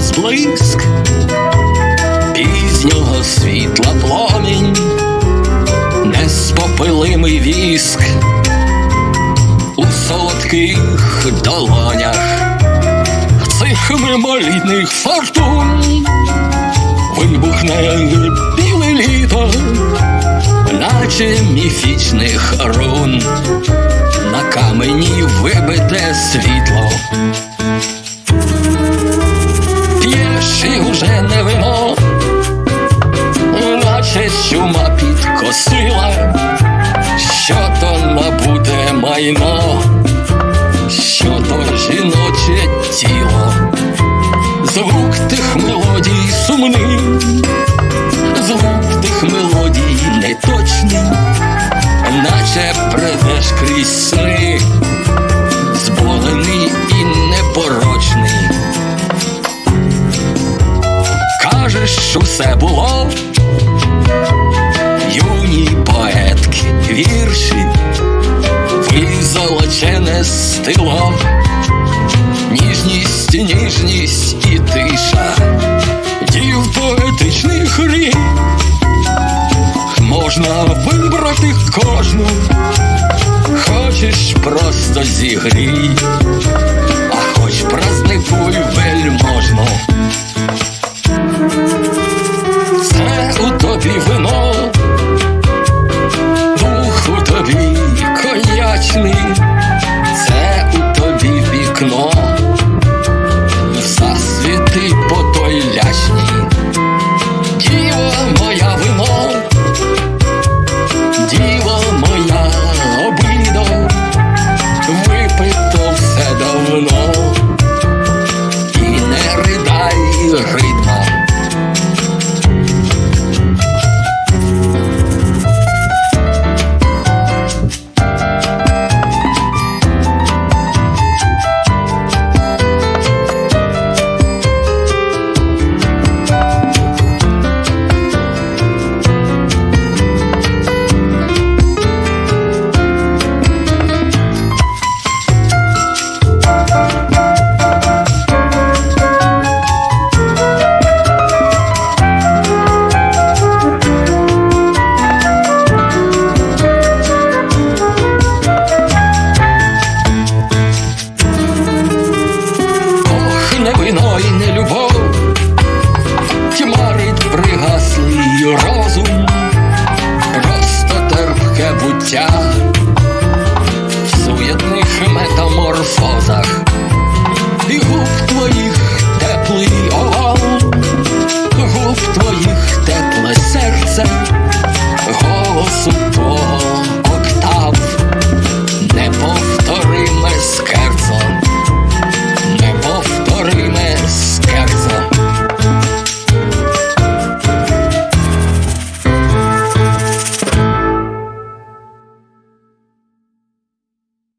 розблиск пізнього світла пломінь, неспопилимий віск у солодких долонях цих мимолітних фортун вибухне біле літо, наче міфічних рун, на камені вибите світло. Набуде що то жіноче тіло, звук тих мелодій сумний, звук тих мелодій неточний, наче бредеш крізь сни, зболений і непорочний. Кажеш, усе було, стило, ніжність, ніжність і тиша, дів поетичних рік, можна вибрати кожну, хочеш просто зігрій, а хоч праздникуй вельможно. Це у тобі вино,